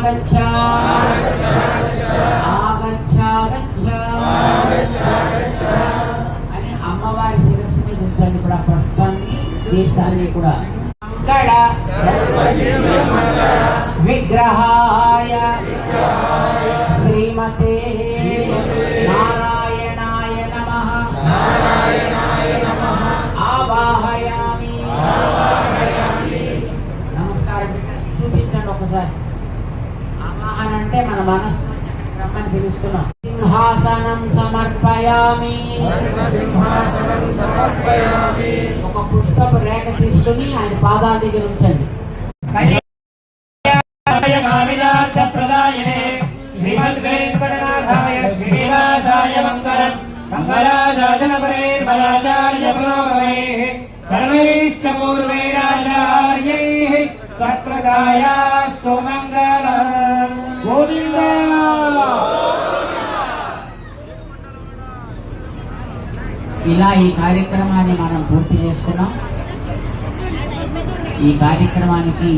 ఆగచ్చ ఆగచ్చ ఆగచ్చ అని అమ్మవారి శిరస్సు మీద ఉంచండి కూడా పుష్పాన్ని తీర్థాన్ని కూడా మంగళ విగ్రహాయ శ్రీమతే నారాయణాయ నమః. ఆవాహయామి. నమస్కారం. చూపించండి ఒకసారి. ఆవాహన అంటే మన మనస్సు రమ్మని పిలుస్తున్నాం. సింహాసనం సమర్పయామి. ఒక పుష్పపు రేఖ తీసుకుని ఆయన పాదాల దగ్గర ఉంచండి. ప్రదాయనే. శ్రీమద్వేంకటనాథాయ శ్రీనివాసాయ మంగళం మంగళాశాసన పరే బలాచార్య పురోగమే సర్వైష్టపూర్వైరాచార్యైః సత్రదాయాస్తు మంగళం ఇలా ఈ కార్యక్రమాన్ని మనం పూర్తి చేసుకున్నాం. ఈ కార్యక్రమానికి